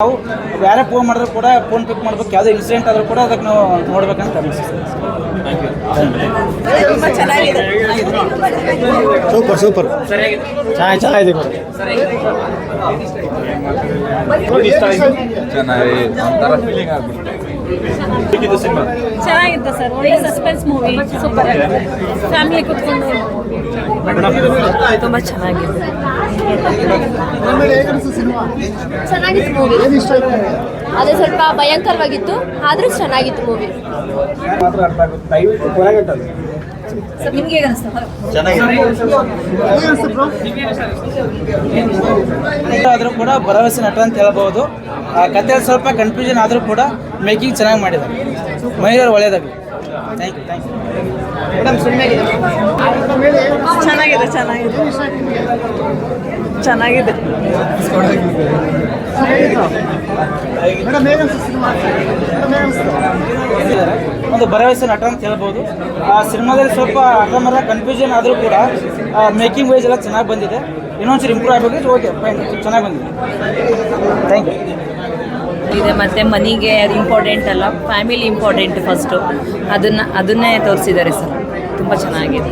ನಾವು ಬೇರೆ ಫೋನ್ ಮಾಡಿದ್ರು ಕೂಡ ಫೋನ್ ಪಿಕ್ ಮಾಡ್ಬೇಕು. ಯಾವುದೇ ಇನ್ಸಿಡೆಂಟ್ ಆದರೂ ಕೂಡ ಅದಕ್ಕೆ ನಾವು ನೋಡ್ಬೇಕಂತ ಅನಿಸ್ತದೆ ತುಂಬಾ ಚೆನ್ನಾಗಿದೆ ಸೂಪರ್ ಸೂಪರ್ ಚೆನ್ನಾಗಿ ಚೆನ್ನಾಗಿದೆ ಚೆನ್ನಾಗಿ ಒಂಥರ ಫೀಲಿಂಗ್ ಆಗ್ಬಿಡುತ್ತೆ. ಚೆನ್ನಾಗಿತ್ತು ಸರ್ ಒಳ್ಳೆ ಸಸ್ಪೆನ್ಸ್ ಮೂವಿ ಸೂಪರ್ ಫ್ಯಾಮಿಲಿ ಕುತ್ಕೊಂಡು ತುಂಬಾ ಚೆನ್ನಾಗಿದೆ. ಚೆನ್ನಾಗಿತ್ತು ಮೂವಿ ಅದೇ ಸ್ವಲ್ಪ ಭಯಂಕರವಾಗಿತ್ತು ಆದ್ರೂ ಚೆನ್ನಾಗಿತ್ತು ಮೂವಿ ಸರ್ ನಿಮ್ಗೆ ಹೇಗೆ ಅನಿಸ್ತು? ಆದರೂ ಕೂಡ ಭರವಸೆ ನಟ ಅಂತ ಹೇಳ್ಬೋದು. ಆ ಕತೆ ಸ್ವಲ್ಪ ಕನ್ಫ್ಯೂಷನ್ ಆದರೂ ಕೂಡ ಮೇಕಿಂಗ್ ಚೆನ್ನಾಗಿ ಮಾಡಿದ್ದಾರೆ. ಮಹಿಳೆಯರು ಒಳ್ಳೆಯದಾಗಲಿ ಥ್ಯಾಂಕ್ ಯು ಥ್ಯಾಂಕ್ ಯು ಚೆನ್ನಾಗಿದೆ ಚೆನ್ನಾಗಿದೆ. ಚೆನ್ನಾಗಿದೆ. ಒಂದು ಭರವಸೆ ನಟ ಅಂತ ಹೇಳ್ಬೋದು. ಆ ಸಿನಿಮಾದಲ್ಲಿ ಸ್ವಲ್ಪ ಅಕ್ರಮರ ಕನ್ಫ್ಯೂಷನ್ ಆದರೂ ಕೂಡ ಮೇಕಿಂಗ್ ವೈಸ್ ಎಲ್ಲ ಚೆನ್ನಾಗಿ ಬಂದಿದೆ. ಇನ್ನೊಂದ್ಸರಿ ಇಂಪ್ರೂವ್ ಆಗಬೇಕು. ಓಕೆ ಫೈನ್ ಚೆನ್ನಾಗಿ ಬಂದಿದೆ. ಥ್ಯಾಂಕ್ ಯು ಇದೆ ಮತ್ತು ಮನೆಗೆ ಅದು ಇಂಪಾರ್ಟೆಂಟ್ ಅಲ್ಲ. ಫ್ಯಾಮಿಲಿ ಇಂಪಾರ್ಟೆಂಟ್ ಫಸ್ಟು ಅದನ್ನು ಅದನ್ನೇ ತೋರಿಸಿದ್ದಾರೆ ಸರ್. ತುಂಬ ಚೆನ್ನಾಗಿದೆ.